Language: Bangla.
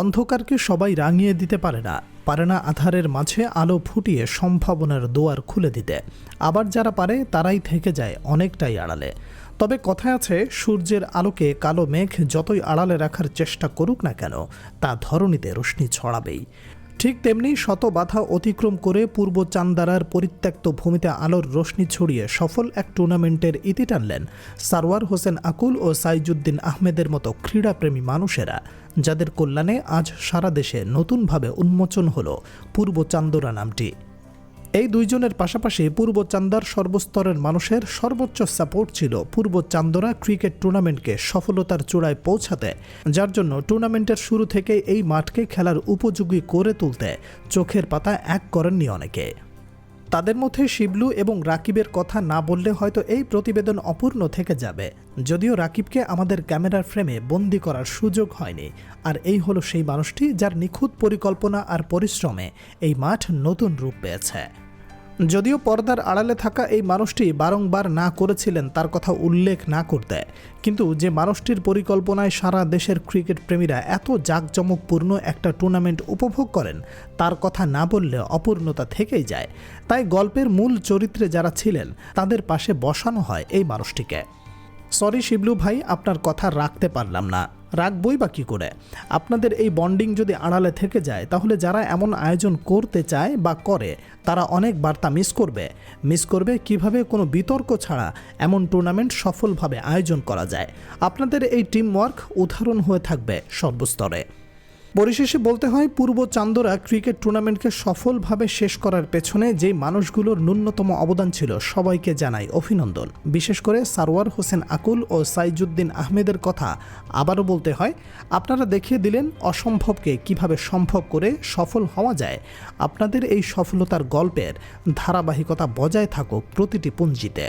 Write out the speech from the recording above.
অন্ধকারকে সবাই রাঙিয়ে দিতে পারে না। পারে না আধারের মাঝে আলো ফুটিয়ে সম্ভাবনার দুয়ার খুলে দিতে। আবার যারা পারে, তারাই থেকে যায় অনেকটাই আড়ালে। তবে কথা আছে, সূর্যের আলোকে কালো মেঘ যতই আড়ালে রাখার চেষ্টা করুক না কেন, তা ধরণীতে রশ্মি ছড়াবেই। ঠিক তেমনি শত বাধা অতিক্রম করে পূর্ব চান্দারার পরিত্যক্ত ভূমিতে আলোর রশ্মি ছড়িয়ে সফল এক টুর্নামেন্টের ইতি টানলেন সারওয়ার হোসেন আকুল ও সাইজুদ্দিন আহমেদের মতো ক্রীড়াপ্রেমী মানুষেরা, যাদের কল্যাণে আজ সারা দেশে নতুনভাবে উন্মোচন হল পূর্ব চান্দরা নামটি। এই দুইজনের পাশাপাশি পূর্ব চান্দার সর্বস্তরের মানুষের সর্বোচ্চ সাপোর্ট ছিল। পূর্ব চান্দোরা ক্রিকেট টুর্নামেন্টকে সফলতার চূড়ায় পৌঁছাতে, যার জন্য টুর্নামেন্টের শুরু থেকে এই মাঠকে খেলার উপযোগী করে তুলতে চোখের পাতা এক করেননি অনেকে। তাদের মধ্যে শিবলু এবং রাকিবের কথা না বললে হয়তো এই প্রতিবেদন অপূর্ণ থেকে যাবে। যদিও রাকিবকে আমাদের ক্যামেরার ফ্রেমে বন্দি করার সুযোগ হয়নি। আর এই হলো সেই মানুষটি যার নিখুঁত পরিকল্পনা আর পরিশ্রমে এই মাঠ নতুন রূপ পেয়েছে। যদিও পর্দার আড়ালে থাকা এই মানুষটি বারংবার না করেছিলেন, তার কথা উল্লেখ না করতে। কিন্তু যে মানুষটির পরিকল্পনায় সারা দেশের ক্রিকেট প্রেমীরা এত জাঁকজমকপূর্ণ একটা টুর্নামেন্ট উপভোগ করেন, তার কথা না বললে অপূর্ণতা থেকেই যায়। তাই গল্পের মূল চরিত্রে যারা ছিলেন, তাদের পাশে বসানো হয় এই মানুষটিকে। সরি শিবলু ভাই, আপনার কথা রাখতে পারলাম না। রাখবই বা কী করে? আপনাদের এই বন্ডিং যদি আড়ালে থেকে যায়, তাহলে যারা এমন আয়োজন করতে চায় বা করে, তারা অনেক বার্তা মিস করবে। মিস করবে কীভাবে কোনো বিতর্ক ছাড়া এমন টুর্নামেন্ট সফলভাবে আয়োজন করা যায়। আপনাদের এই টিমওয়ার্ক উদাহরণ হয়ে থাকবে সর্বস্তরে। পরিশেষে বলতে হয়, পূর্ব চান্দোরা ক্রিকেট টুর্নামেন্টকে সফলভাবে শেষ করার পেছনে যে মানুষগুলোর ন্যূনতম অবদান ছিল, সবাইকে জানাই অভিনন্দন। বিশেষ করে সারওয়ার হোসেন আকুল ও সাইজুদ্দিন আহমেদের কথা আবারও বলতে হয়, আপনারা দেখিয়ে দিলেন অসম্ভবকে কীভাবে সম্ভব করে সফল হওয়া যায়। আপনাদের এই সফলতার গল্পের ধারাবাহিকতা বজায় থাকুক প্রতিটি পুঞ্জিতে।